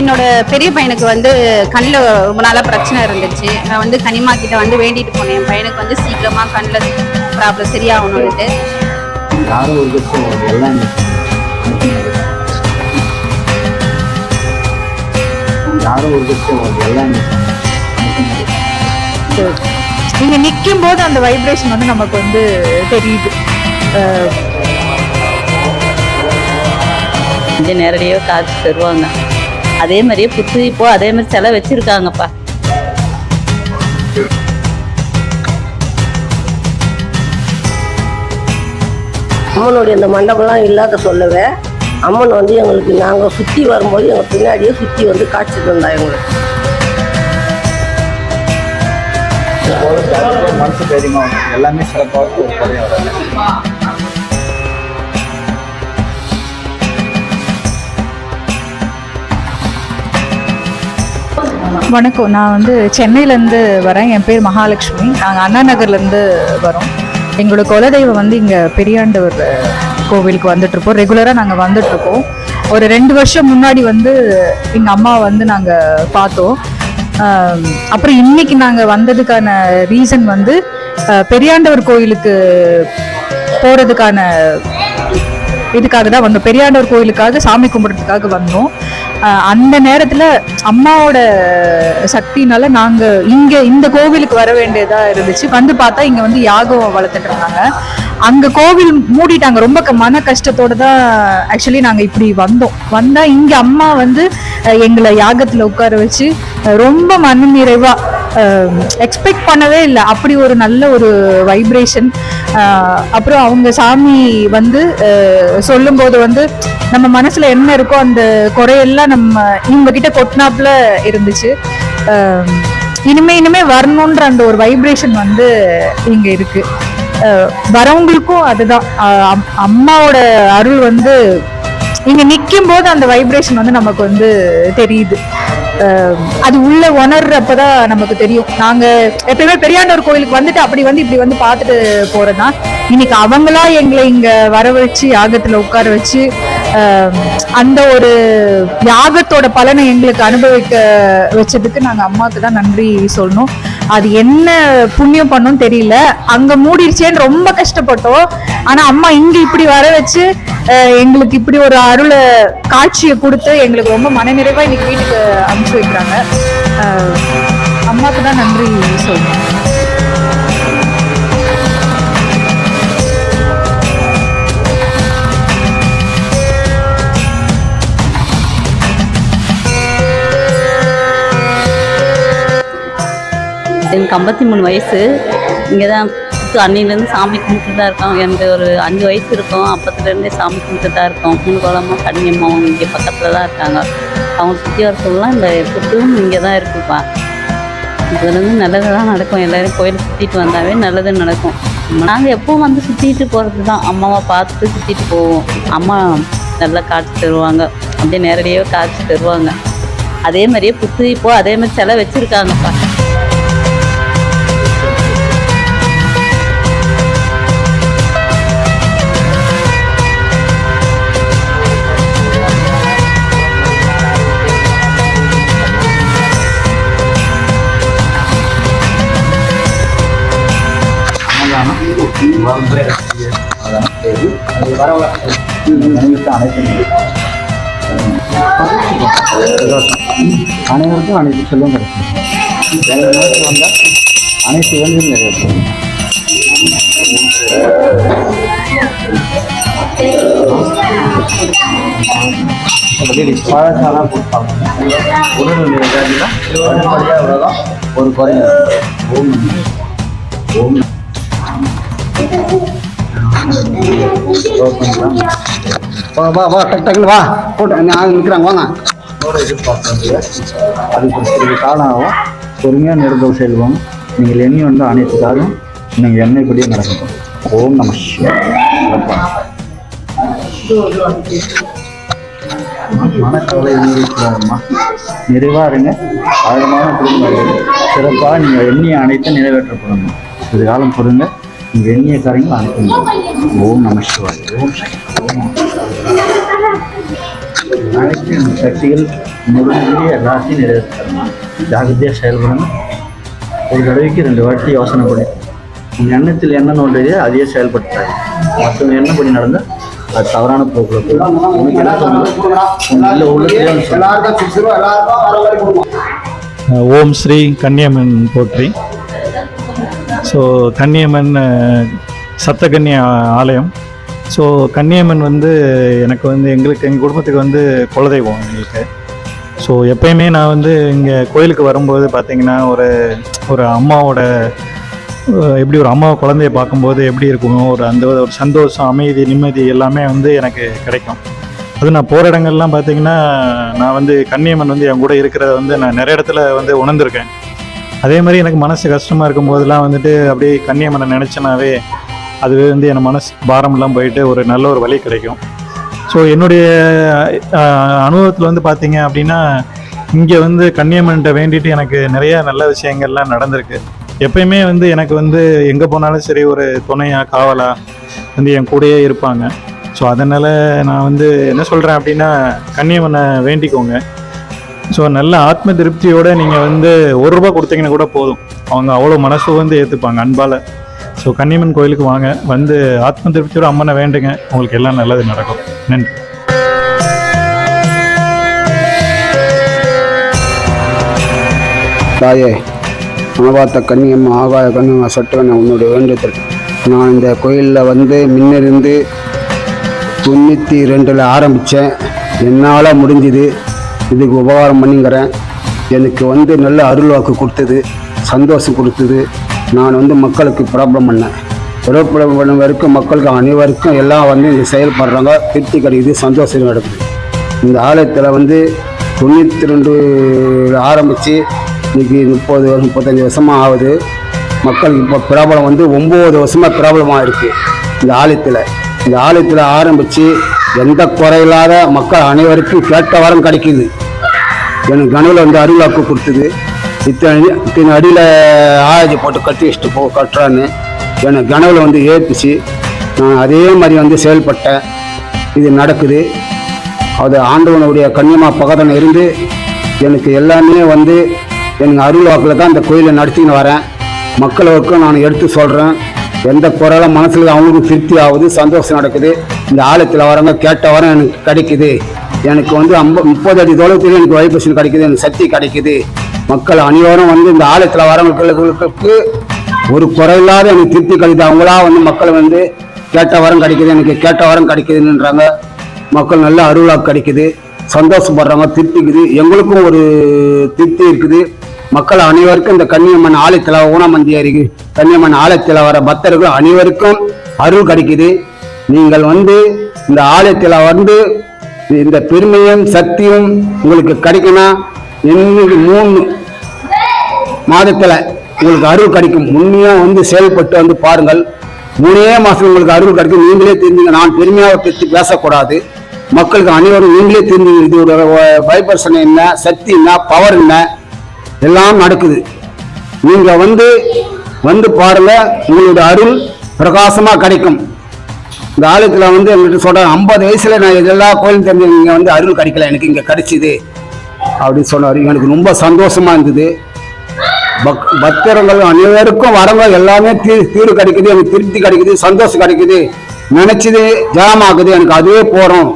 என்னோட பெரிய பையனுக்கு வந்து கண்ணில் ரொம்ப நாளாக பிரச்சனை இருந்துச்சு. நான் வந்து கனிமா கிட்ட வந்து வேண்டிட்டு போனேன். என் பையனுக்கு வந்து சீக்கிரமா கண்ணில் ப்ராப்ளம் சரியாகணும்னுட்டு. யாரோ ஒரு நீங்க நிக்கும் போது அந்த வைப்ரேஷன் வந்து நமக்கு வந்து தெரியுது. வந்து நேரடியாக காட்சி தருவாங்க. அதே மாதிரியே புத்து இப்போ அதே மாதிரி சிலை வச்சிருக்காங்கப்பா. அம்மனுடைய அந்த மண்டபம்லாம் இல்லாத சொல்லவே அம்மன் வந்து எங்களுக்கு நாங்கள் சுற்றி வரும்போது எங்கள் பின்னாடியே சுற்றி வந்து காட்சி தந்தா எங்களுக்கு. மனசு தைரியமா. எல்லாமே சிறப்பாக வணக்கம். நான் வந்து சென்னையிலேருந்து வரேன். என் பேர் மகாலட்சுமி. நாங்கள் அண்ணா நகர்லேருந்து வரோம். எங்களோட குலதெய்வம் வந்து இங்கே பெரியாண்டவர் கோவிலுக்கு வந்துட்ருப்போம் ரெகுலராக நாங்கள் வந்துட்டுருக்கோம். ஒரு ரெண்டு வருஷம் முன்னாடி வந்து எங்கள் அம்மா வந்து நாங்கள் பார்த்தோம். அப்புறம் இன்னைக்கு நாங்கள் வந்ததுக்கான ரீசன் வந்து பெரியாண்டவர் கோயிலுக்கு போகிறதுக்கான இதுக்காக தான் வந்தோம். பெரியாண்டவர் கோயிலுக்காக சாமி கும்பிட்றதுக்காக வந்தோம். அந்த நேரத்தில் அம்மாவோட சக்தினால நாங்கள் இங்கே இந்த கோவிலுக்கு வர வேண்டியதாக இருந்துச்சு. வந்து பார்த்தா இங்கே வந்து யாகம் வளர்த்துட்டு இருந்தாங்க. அங்கே கோவில் மூடிட்டாங்க. ரொம்ப க- மன கஷ்டத்தோடு தான் ஆக்சுவலி நாங்கள் இப்படி வந்தோம். வந்தால் இங்கே அம்மா வந்து எங்களை யாகத்தில் உட்கார வச்சு ரொம்ப மன நிறைவாக Um, எக்ஸ்பெக்ட் பண்ணவே இல்லை. அப்படி ஒரு நல்ல ஒரு வைப்ரேஷன் அப்புறம் அவங்க சாமி வந்து சொல்லும்போது வந்து நம்ம மனசில் என்ன இருக்கோ அந்த குறையெல்லாம் நம்ம இவங்க கிட்ட கொட்டினாப்புல இருந்துச்சு. இனிமே இனிமே வரணுன்ற அந்த ஒரு வைப்ரேஷன் வந்து இங்கே இருக்கு. வரவங்களுக்கும் அதுதான். அம்- அம்மாவோட அருள் வந்து இங்க நிற்கும் போது அந்த வைப்ரேஷன் வந்து நமக்கு வந்து தெரியுது. அது உள்ள உணர்றப்பதான் நமக்கு தெரியும். நாங்க எப்பயுமே பெரியாண்டவர் கோயிலுக்கு வந்துட்டு அப்படி வந்து இப்படி வந்து பார்த்துட்டு போறதுதான். இன்னைக்கு அவங்களா எங்களை இங்க வரவழைச்சு யாகத்துல உட்கார வச்சு அந்த ஒரு யாகத்தோட பலனை எங்களுக்கு அனுபவிக்க வச்சதுக்கு நாங்கள் அம்மாவுக்கு தான் நன்றி சொல்லணும். அது என்ன புண்ணியம் பண்ணும் தெரியல. அங்கே மூடிடுச்சேன்னு ரொம்ப கஷ்டப்பட்டோம். ஆனால் அம்மா இங்கே இப்படி வர வச்சு எங்களுக்கு இப்படி ஒரு அருளை காட்சியை கொடுத்து எங்களுக்கு ரொம்ப மனநிறைவாக இன்னைக்கு வீட்டுக்கு அனுப்பிச்சு வைக்கிறாங்க. அம்மாவுக்கு தான் நன்றி சொல்லணும். எனக்கு ஐம்பத்தி மூணு வயசு. இங்கே தான் அன்னிலேருந்து சாமி கும்பிட்டு தான் இருக்கோம். எனக்கு ஒரு அஞ்சு வயசு இருக்கும். அப்பத்துலேருந்தே சாமி கும்பிட்டு தான் இருக்கோம் குங்குளமாக கன்னியம்மாவும் இங்கே பக்கத்தில் தான் இருக்காங்க. அவங்க சுற்றி வர சொல்லலாம் இந்த புட்டும் இங்கே தான் இருக்குப்பா. இதுலேருந்து நல்லது தான் நடக்கும். எல்லோரும் கோயில் சுற்றிட்டு வந்தாவே நல்லது நடக்கும். நாங்கள் எப்பவும் வந்து சுற்றிட்டு போகிறது தான் அம்மாவை பார்த்துட்டு சுற்றிட்டு போவோம். அம்மா நல்லா காட்சி தருவாங்க. அப்படியே நேரடியாக காட்சி தருவாங்க. அதே மாதிரியே புத்து இப்போது அதே மாதிரி சிலை வச்சுருக்காங்கப்பா. நினைவுக்கு அனைத்து அனைவருக்கும் அனைத்து செல்வம் கிடைக்கும் வேலை நோக்கி வந்தால் அனைத்து வேலையும் நிறைவேற்றும் பழசாலாம் கொடுப்பாங்க உடல் நிலையாதினா படிப்படியாக இவ்வளோதான் ஒரு குறையும் ஓம் ஓம் வா வா வா டக் டக்குன்னு வா. போட்டு நான் நிற்கிறாங்க வாங்க. அது அதுக்கு சிறிது காலம் ஆகும் பொறுமையாக நெருங்கல் செல்வோம் நீங்கள் எண்ணி வந்து அனைத்துக்காகவும் நீங்கள் எண்ணெய்படியே நடக்கட்டும். ஓம் நம மனக்கவலை நீடிக்கிறாரம்மா நிறைவாக இருங்க. ஆழமான குடும்பம் சிறப்பாக நீங்கள் எண்ணிய அனைத்தும் நிறைவேற்றப்படணும். இது காலம் பொறுங்க. எண்ணிய காரியங்கள் அனைத்தும் ஓம் நம சிவாய் ஓம் இந்த சக்திகள் முடிஞ்சு எல்லாத்தையும் நிறைவேற்றணும் ஜாகிரதையாக செயல்படணும் ஒரு தடவைக்கு ரெண்டு வாட்டி யோசனை பண்ணி உங்கள் எண்ணத்தில் என்ன நோண்டுதோ அதையே செயல்படுத்தாது மற்றவங்க என்ன பண்ணி நடந்தால் அது தவறான போக்கில் உனக்கு என்ன தோணுதோ உள்ளத்திலே சொல்லணும். ஓம் ஸ்ரீ கன்னியம்மன் போற்றி ஸோ கன்னியம்மன் அஹ், ஆலயம். ஸோ கன்னியம்மன் வந்து எனக்கு வந்து எங்களுக்கு எங்கள் குடும்பத்துக்கு வந்து குலதெய்வம் எங்களுக்கு. ஸோ எப்பயுமே நான் வந்து இங்கே கோயிலுக்கு வரும்போது பார்த்தீங்கன்னா ஒரு ஒரு அம்மாவோட எப்படி ஒரு அம்மாவை குழந்தைய பார்க்கும்போது எப்படி இருக்குமோ ஒரு அந்த ஒரு சந்தோஷம் அமைதி நிம்மதி எல்லாமே வந்து எனக்கு கிடைக்கும். அது நான் போகிற இடங்கள்லாம் பார்த்தீங்கன்னா நான் வந்து கன்னியம்மன் வந்து என் கூட இருக்கிறத வந்து நான் நிறைய இடத்துல வந்து உணர்ந்திருக்கேன். அதே மாதிரி எனக்கு மனசு கஷ்டமாக இருக்கும்போதெல்லாம் வந்துட்டு அப்படியே கன்னியம்மனை நினச்சனாவே அதுவே வந்து என் மனசு பாரமெல்லாம் போயிட்டு ஒரு நல்ல ஒரு வழி கிடைக்கும். ஸோ என்னுடைய அனுபவத்தில் வந்து பார்த்தீங்க அப்படின்னா இங்கே வந்து கன்னியம்மன்கிட்ட வேண்டிட்டு எனக்கு நிறைய நல்ல விஷயங்கள்லாம் நடந்திருக்கு. எப்பயுமே வந்து எனக்கு வந்து எங்கே போனாலும் சரி ஒரு துணையா காவலா வந்து என் கூடயே இருப்பாங்க. ஸோ அதனால் நான் வந்து என்ன சொல்கிறேன் அப்படின்னா கன்னியம்மனை வேண்டிக்கோங்க. ஸோ நல்ல ஆத்ம திருப்தியோடு நீங்கள் வந்து ஒரு ரூபா கொடுத்தீங்கன்னா கூட போதும். அவங்க அவ்வளோ மனசு வந்து ஏற்றுப்பாங்க அன்பால். ஸோ கன்னியம்மன் கோயிலுக்கு வாங்க. வந்து ஆத்ம திருப்தியோட அம்மனை வேண்டுங்க. உங்களுக்கு எல்லாம் நல்லது நடக்கும். நன்றி. தாயே மனபாத்த கன்னியம்மா ஆகாய கன்னியம்மா சட்டுவன உன்னுடைய வேண்டுதல். நான் இந்த கோயிலில் வந்து முன்னிருந்து தொண்ணூற்றி ரெண்டில் ஆரம்பித்தேன் என்னால் முடிஞ்சுது. இதுக்கு உபகாரம் பண்ணிங்கிறேன். எனக்கு வந்து நல்ல அருள்வாக்கு கொடுத்தது சந்தோஷம் கொடுத்தது. நான் வந்து மக்களுக்கு ப்ராப்ளம் பண்ணேன். ப்ராப்ளம் பண்ண வரைக்கும் மக்களுக்கு அனைவருக்கும் எல்லாம் வந்து இங்கே செயல்படுறாங்க. திருப்தி கிடைக்குது சந்தோஷம் நடக்குது. இந்த ஆலயத்தில் வந்து தொண்ணூற்றி ரெண்டு ஆரம்பித்து இன்னைக்கு முப்பது முப்பத்தஞ்சு வருஷமாக ஆகுது. மக்களுக்கு இப்போ பிரபலம் வந்து ஒம்பது வருஷமாக பிரபலமாக இருக்குது இந்த ஆலயத்தில். இந்த ஆலயத்தில் ஆரம்பித்து எந்த குறையில்லாத மக்கள் அனைவருக்கும் கேட்ட வரம் கிடைக்குது. எனக்கு கனவுல வந்து அருளாக்கு கொடுத்தது. இத்தனை இத்தனை அடியில் ஆயாஜி போட்டு கட்டி வச்சுட்டு போ கட்டுறான்னு எனக்கு கனவுல வந்து ஏற்பிச்சு நான் அதே மாதிரி வந்து செயல்பட்டேன். இது நடக்குது. அது ஆண்டவனுடைய கண்ணியமாக பகதன் இருந்து எனக்கு எல்லாமே வந்து எனக்கு அருள் வாக்கில் தான் இந்த கோயிலை நடத்தின்னு வரேன். மக்களுக்கும் நான் எடுத்து சொல்கிறேன் எந்த குறையில மனசில் அவங்களுக்கும் திருப்தி ஆகுது சந்தோஷம் நடக்குது. இந்த ஆழத்தில் வரவங்க கேட்ட வரம் எனக்கு கிடைக்குது. எனக்கு வந்து ஐம்ப முப்பது அடி தூரத்தில் எனக்கு வைப்ரேஷன் கிடைக்குது எனக்கு சக்தி கிடைக்குது. மக்கள் அனைவரும் வந்து இந்த ஆழத்தில் வரவங்களுக்கு ஒரு குறையில்லாத எனக்கு திருப்தி கிடைக்குது. அவங்களா வந்து மக்கள் வந்து கேட்ட வரம் கிடைக்குது எனக்கு கேட்ட வரம் கிடைக்குதுன்றாங்க. மக்கள் நல்ல அருளாக கிடைக்குது. சந்தோஷப்படுறாங்க திருப்திக்குது எங்களுக்கும் ஒரு திருப்தி இருக்குது. மக்கள் அனைவருக்கும் இந்த கன்னியம்மன் ஆலயத்தில் ஊனமந்தியாரி கன்னியம்மன் ஆலயத்தில் வர பக்தர்கள் அனைவருக்கும் அருள் கிடைக்குது. நீங்கள் வந்து இந்த ஆலயத்தில் வந்து இந்த பெருமையும் சக்தியும் உங்களுக்கு கிடைக்கணும் இன்னைக்கு மூணு மாதத்தில் உங்களுக்கு அருள் கிடைக்கும். உண்மையாக வந்து செயல்பட்டு வந்து பாருங்கள். மூணே மாதம் உங்களுக்கு அருள் கிடைக்கும். நீங்களே தெரிஞ்சுங்க நான் பெருமையாக பற்றி பேசக்கூடாது. மக்களுக்கு அனைவரும் நீங்களே தெரிஞ்சுங்க ஒரு வைப்ரேஷன் என்ன சக்தி என்ன பவர் என்ன. எல்லாம் நடக்குது. நீங்கள் வந்து வந்து பாருங்க உங்களோட அருள் பிரகாசமாக கிடைக்கும். இந்த ஆலயத்தில் வந்து எங்கள்கிட்ட சொல்கிறாங்க ஐம்பது வயசில் நான் எல்லா கோயிலும் தெரிஞ்சு இங்கே வந்து அருள் கிடைக்கல எனக்கு இங்கே கிடைச்சிது. அப்படின்னு சொன்னார். எனக்கு ரொம்ப சந்தோஷமாக இருந்தது. பக் பக்தர்கள் அனைவருக்கும் வரவங்க எல்லாமே தீ தீர்வு கிடைக்குது எனக்கு திருப்தி கிடைக்குது சந்தோஷம் கிடைக்குது. நினச்சது ஜெயமாகுது. எனக்கு அதுவே போகிறோம்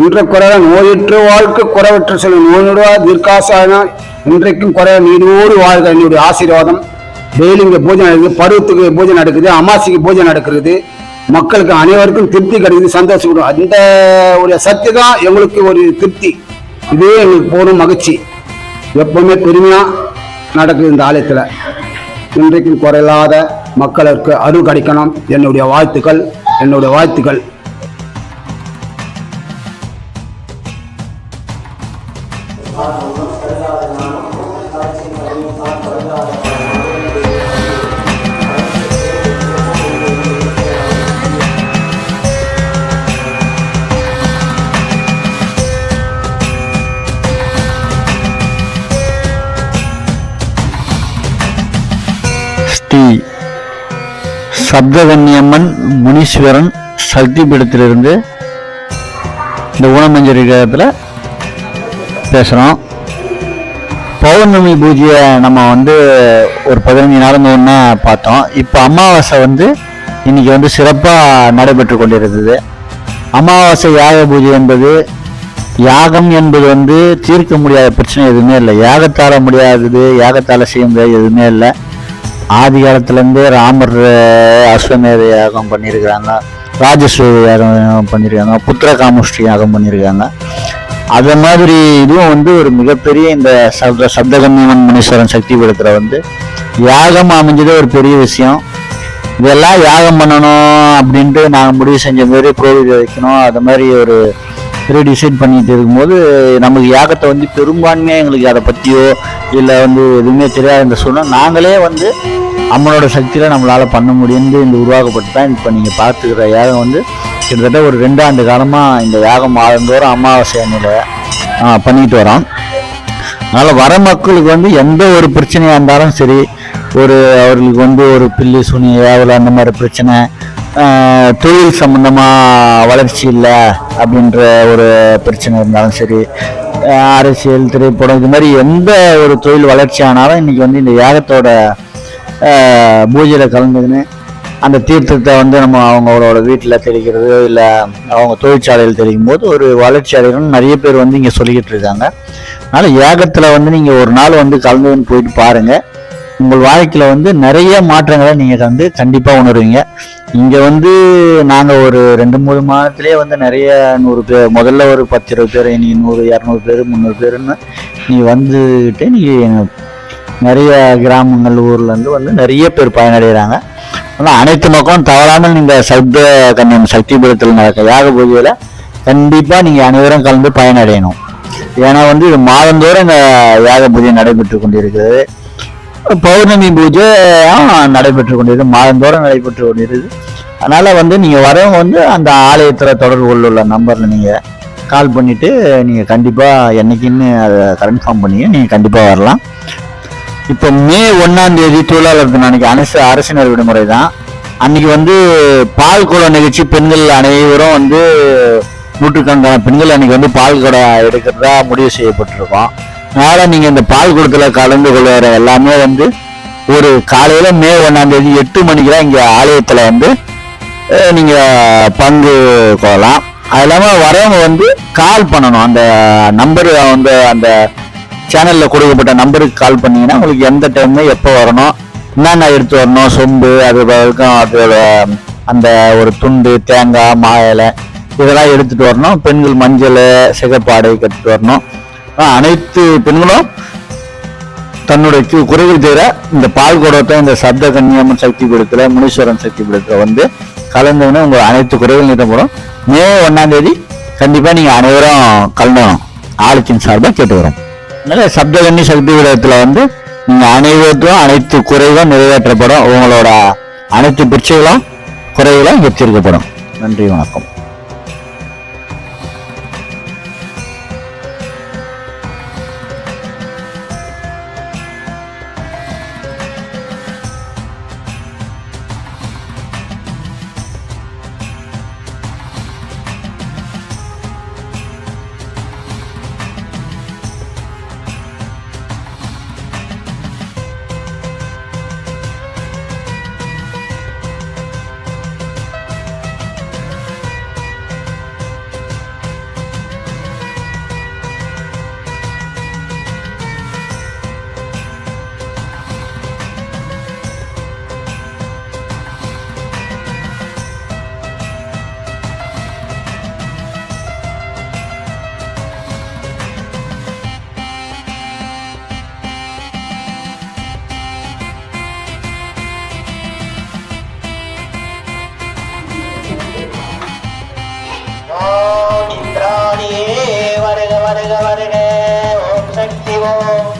இன்ற குறை நோயற்ற வாழ்க்கை குறைவற்ற செல்லும். நோயுடா தீர்க்காசாயம் இன்றைக்கும் குறைய நீரோடு வாழ்க என்னுடைய ஆசீர்வாதம். டெய்லி இங்கே பூஜை நடக்குது பருவத்துக்கு பூஜை நடக்குது அமாசிக்கு பூஜை நடக்கிறது. மக்களுக்கு அனைவருக்கும் திருப்தி கிடைக்குது சந்தோஷம் அந்த ஒரு சக்தி தான் எங்களுக்கு ஒரு திருப்தி. இதே எங்களுக்கு போகணும் மகிழ்ச்சி. எப்பவுமே பெருமையாக நடக்குது இந்த ஆலயத்தில். இன்றைக்கும் குறையில்லாத மக்களுக்கு அருள் கிடைக்கணும். என்னுடைய வாழ்த்துக்கள் என்னுடைய வாழ்த்துக்கள். ஸ்ரீ சப்தகன்னியம்மன் முனீஸ்வரன் சக்தி பீடத்திலிருந்து இந்த ஊனமஞ்சரி கிரகத்தில் பேசுகிறோம் பௌர்ணமி பூஜையை நம்ம வந்து ஒரு பதினஞ்சு நாளுங்க ஒன்று பார்த்தோம். இப்போ அமாவாசை வந்து இன்னைக்கு வந்து சிறப்பாக நடைபெற்று கொண்டிருந்தது. அமாவாசை யாக பூஜை என்பது யாகம் என்பது வந்து தீர்க்க முடியாத பிரச்சனை எதுவுமே இல்லை. யாகத்தால் முடியாதது யாகத்தால் செய்ய முடியாது எதுவுமே இல்லை. ஆதி காலத்துலேருந்து ராமர் அஸ்வமேத யாகம் பண்ணியிருக்கிறாங்க. ராஜஸ்வ யாகம் பண்ணியிருக்காங்க. புத்திர காமுஷ்டி யாகம் பண்ணியிருக்காங்க. அது மாதிரி இதுவும் வந்து ஒரு மிகப்பெரிய இந்த சப்த சப்தகன்யமன் முனீஸ்வரன் சக்தி பீடத்தில் வந்து யாகம் அமைஞ்சதே ஒரு பெரிய விஷயம். இதெல்லாம் யாகம் பண்ணணும் அப்படின்ட்டு நாங்கள் முடிவு செஞ்ச மாதிரி கோவில் வைக்கணும். அது மாதிரி ஒரு பெரிய டிசைட் பண்ணிட்டு இருக்கும்போது நமக்கு யாகத்தை வந்து பெரும்பான்மையாக எங்களுக்கு அதை பற்றியோ இல்லை வந்து எதுவுமே தெரியாத இந்த சூழ்நிலை நாங்களே வந்து அம்மனோட சக்தியில் நம்மளால் பண்ண முடியும்னு இந்த உருவாக்கப்பட்டு தான் இப்போ நீங்கள் பார்த்துக்கிற யாகம் வந்து கிட்டத்தட்ட ஒரு ரெண்டு ஆண்டு காலமாக இந்த யாகம் மாதந்தோறும் அமாவாசை அன்னையில் பண்ணிட்டு வரோம். அதனால் வர மக்களுக்கு வந்து எந்த ஒரு பிரச்சனையாக இருந்தாலும் சரி ஒரு அவர்களுக்கு வந்து ஒரு பில்லி சுனி ஏவல் அந்த மாதிரி பிரச்சனை தொழில் சம்பந்தமாக வளர்ச்சி இல்லை அப்படின்ற ஒரு பிரச்சனை இருந்தாலும் சரி அரசியல் திரைப்படம் இது மாதிரி எந்த ஒரு தொழில் வளர்ச்சி ஆனாலும் இன்றைக்கி வந்து இந்த யாகத்தோட பூஜையில் கலந்ததுன்னு கலந்துக்கின்னு அந்த தீர்த்தத்தை வந்து நம்ம அவங்களோட வீட்டில் தெளிக்கிறது இல்லை அவங்க தொழிற்சாலையில் தெளிக்கும் போது ஒரு வளர்ச்சி அடையணும்னு நிறைய பேர் வந்து இங்கே சொல்லிக்கிட்டு இருக்காங்க. அதனால் ஏகத்தில் வந்து நீங்கள் ஒரு நாள் வந்து கலந்துன்னு போயிட்டு பாருங்கள் உங்கள் வாழ்க்கையில் வந்து நிறைய மாற்றங்களை நீங்கள் வந்து கண்டிப்பாக உணருவீங்க. இங்கே வந்து நாங்கள் ஒரு ரெண்டு மூணு மாதத்துலேயே வந்து நிறைய நூறு பேர் முதல்ல ஒரு பத்து இருபது பேர் நீ நூறு இரநூறு பேர் முந்நூறு பேருன்னு நீ வந்துக்கிட்டு நீ நிறைய கிராமங்கள் ஊர்லேருந்து வந்து நிறைய பேர் பயனடைகிறாங்க. ஆனால் அனைத்து மக்களும் தவறாமல் நீங்கள் சப்த கன்னியம் சக்தி பீடத்தில் நடக்க யாக பூஜையில் கண்டிப்பாக நீங்கள் அனைவரும் கலந்து பயனடையணும். ஏன்னா வந்து இது மாதந்தோறும் இந்த யாக பூஜை நடைபெற்று கொண்டிருக்கிறது. பௌர்ணமி பூஜை நடைபெற்று கொண்டிருக்கு மாதந்தோறும் நடைபெற்று கொண்டிருக்கு அதனால வந்து நீங்க வரவங்க வந்து அந்த ஆலயத்துல தொடர்பு கொள்ளுள்ள நம்பர்ல நீங்க கால் பண்ணிட்டு நீங்க கண்டிப்பா என்னைக்குன்னு அதை கன்ஃபார்ம் பண்ணி நீங்க கண்டிப்பா வரலாம். இப்போ மே ஒன்னாம் தேதி தொழிலாளர் தினம் அன்னைக்கு அரசு அரசினர் விடுமுறை தான். அன்னைக்கு வந்து பால் குடம் நிகழ்ச்சி பெண்கள் அனைவரும் வந்து நூற்றுக்கணக்கான பெண்கள் அன்னைக்கு வந்து பால் குடம் எடுக்கிறதா முடிவு செய்யப்பட்டிருக்கோம். அதனால் நீங்கள் இந்த பால் குடத்தில் கலந்து கொள்கிற எல்லாமே வந்து ஒரு காலையில் மே ஒன்றாம் தேதி எட்டு மணிக்கெல்லாம் இங்கே ஆலயத்தில் வந்து நீங்கள் பங்கு கொள்ளலாம். அது இல்லாமல் வரவங்க வந்து கால் பண்ணணும். அந்த நம்பர் வந்து அந்த சேனலில் கொடுக்கப்பட்ட நம்பருக்கு கால் பண்ணிங்கன்னா உங்களுக்கு எந்த டைம்ல எப்போ வரணும் என்னென்ன எடுத்து வரணும் சொம்பு அது வரைக்கும் அதோட அந்த ஒரு துண்டு தேங்காய் மா இலை இதெல்லாம் எடுத்துகிட்டு வரணும். பெண்கள் மஞ்சள் சிகப்பாடை கட்டிட்டு வரணும். அனைத்து பெண்களும் தன்னுடைய குறைகள் தீர இந்த பால் குடத்தை இந்த சப்த கன்னியம்மன் சக்தி பீடத்துல முனீஸ்வரன் சக்தி பீடத்துல வந்து கலந்துன்னு உங்கள் அனைத்து குறைகள் நிரம்படும் மே ஒன்றாம் தேதி கண்டிப்பாக நீங்கள் அனைவரும் கலந்துக்கணும். ஆளுக்கின் சார்பாக கேட்டு வரோம் அதனால சப்தகன்னி சக்தி விடத்தில் வந்து நீங்கள் அனைவருக்கும் அனைத்து குறைகளும் நிறைவேற்றப்படும். உங்களோட அனைத்து பிரச்சனைகளும் குறைகளும் எச்சரிக்கப்படும். நன்றி வணக்கம். i don't want to get upset